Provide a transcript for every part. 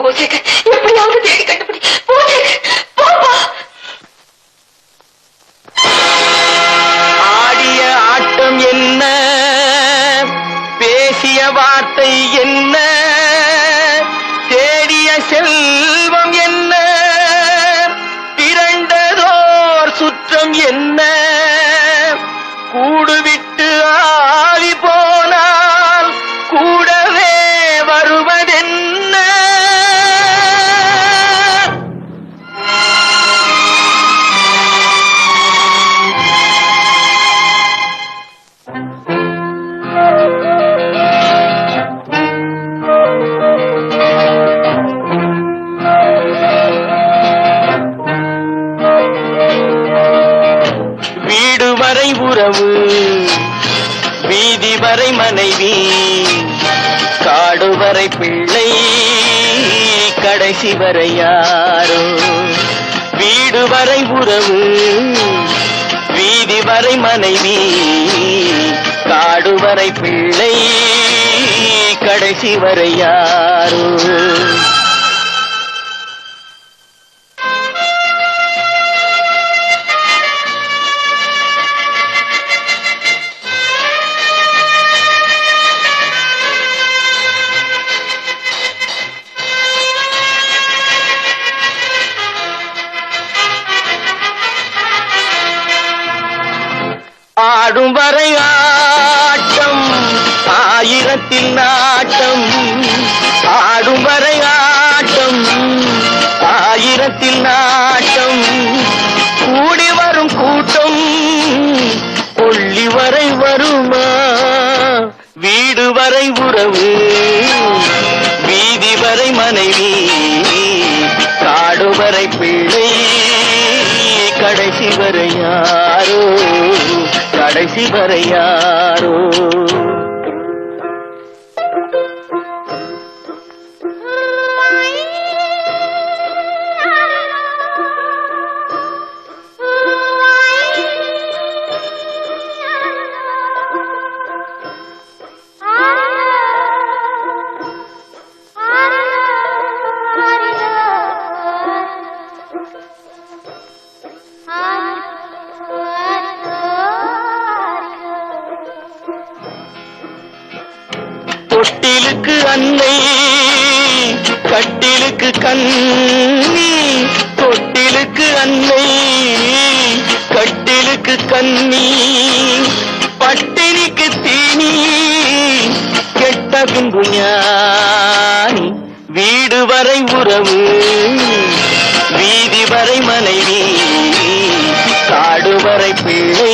பூஜைக்கு எப்படியாவது தேடி கண்டுபிடி. பூஜைக்கு போப்பா. ஆடிய ஆட்டம் என்ன? பேசிய வார்த்தை என்ன? தேடிய செல்வம் என்ன? திரண்டதோர் சுற்றம் என்ன? கூடுவிட்டு உறவு. வீதி வரை மனைவி காடு வரை பிள்ளை கடைசி வரை யாரோ. வீடு வரை உறவு வீதி வரை மனைவி காடு வரை பிள்ளை கடைசி வரை யாரோ. ஆடும் வரை ஆட்டம் ஆயிரத்தில் நாட்டம். ஆடும் வரை ஆட்டம் ஆயிரத்தில் நாட்டம். கூடி வரும் கூட்டம் கொள்ளி வரை வருமா? வீடு வரை உறவு வீதி வரை மனைவி காடு வரை பிள்ளை கடைசி வரை யாரோ? கடைசி வரை யாரோ பண்ணை அன்னை கட்டிலுக்கு கண்ணி தொட்டிலுக்கு அன்னை கட்டிலுக்கு கண்ணி பட்டினிக்கு தீனி. கெட்ட பின்பு ஞானி வீடு வரை உறவு வீதி வரை மனைவி காடு வரை பிள்ளை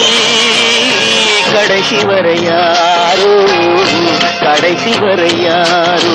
கடைசி வரை யாரோ கடைசி வரை யாரோ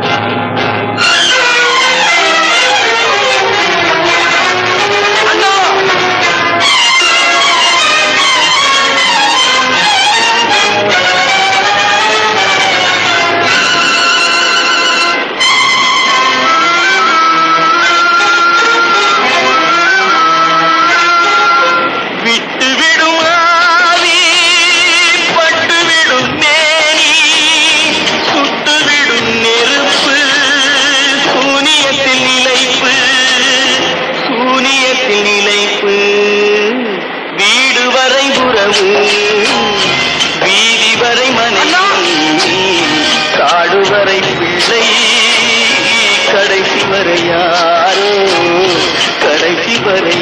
வரை பிள்ளை கடைசி வரை யாரோ கடைசி வரை